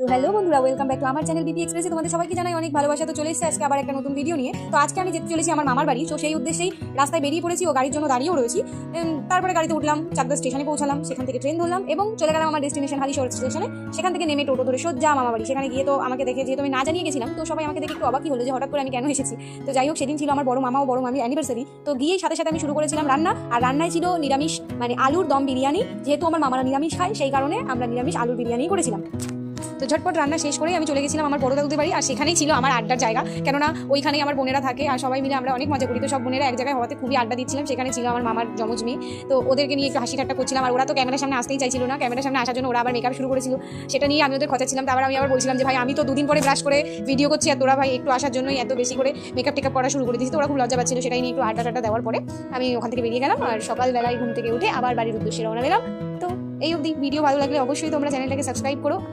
তো হ্যালো বন্ধুরা welcome back to আমার চ্যানেল বিপি এক্সপ্রেসে তোমাদের সবাইকে জানাই অনেক ভালোবাসা। তো চলে এসেছে আজকে আবার একটা নতুন ভিডিও নিয়ে। তো আজকে আমি যেতে চলেছি আমার মামার বাড়ি। তো সেই উদ্দেশ্যেই রাস্তায় বেরিয়ে পড়েছি ও গাড়ির জন্য দাঁড়িয়েও রয়েছি। তারপরে গাড়িতে উঠলাম, চাকদা স্টেশনে পৌঁছালাম, সেখান থেকে ট্রেন ধরলাম এবং চলে গেলাম আমার ডেস্টিনেশন হালিশহর স্টেশনে সেখান থেকে নেমে টোটো ধরে সোজা মামা বাড়ি। সেখানে গিয়ে তো আমাকে দেখে, যেহেতু আমি না জানিয়ে গেছিলাম, তো সবাই আমাকে দেখে একটু অবাকই হলো যে হঠাৎ করে আমি কেন এসেছি। তো যাই হোক, সেদিন ছিল আমার বড় মামা ও বড় মামির অ্যানিভার্সারি তো গিয়েই সাথে সাথে আমি শুরু করেছিলাম রান্না। আর রান্নায় ছিল নিরামিষ মানে আলুর দম বিরিয়ানি। যেহেতু আমার মামারা নিরামিষ খায়, সেই কারণে আমরা নিরামিষ আলুর বিরিয়ানি করেছিলাম। তো ঝটপট রান্না শেষ করেই আমি চলে গেছিলাম আমার বড় দাদুদের বাড়ি, আর সেখানেই ছিল আমার আড্ডার জায়গা। কেননা ওইখানেই আমার বোনেরা থাকে, আর সবাই মিলে আমরা অনেক মজা করি। তো সব বোনেরা এক জায়গায় হওয়াতে খুবই আড্ডা দিচ্ছিলাম, সেখানে ছিল আমার মামার জমজ মেয়ে। তো ওদেরকে নিয়ে একটু হাসি ঠাট্টা করছিলাম, আর ওরা তো ক্যামেরার সামনে আসতেই চাইছিল না। ক্যামেরার সামনে আসার জন্য ওরা আবার মেকআপ শুরু করেছিল। সেটা নিয়ে আমি ওদের কথা ছিলাম তারপর আমি আবার বলছিলাম যে, ভাই, আমি তো দুদিন পরে ব্রাশ করে ভিডিও করছি, আর তোরা ভাই একটু আসার জন্যই এত বেশি করে মেকআপ টেকআপ করা শুরু করে দিয়েছি তো ওরা খুব লজ্জা পাচ্ছিল, সেটাই নিয়ে একটু আড্ডা টাড্ডা দেওয়ার পরে আমি ওখান থেকে বেরিয়ে গেলাম, আর সকালবেলায় ঘুম থেকে উঠে আবার বাড়ির উদ্দেশ্যে রওনা দিলাম। তো এই অবধি ভিডিও ভালো লাগলে অবশ্যই তোমরা চ্যানেলটাকে সাবস্ক্রাইব করো।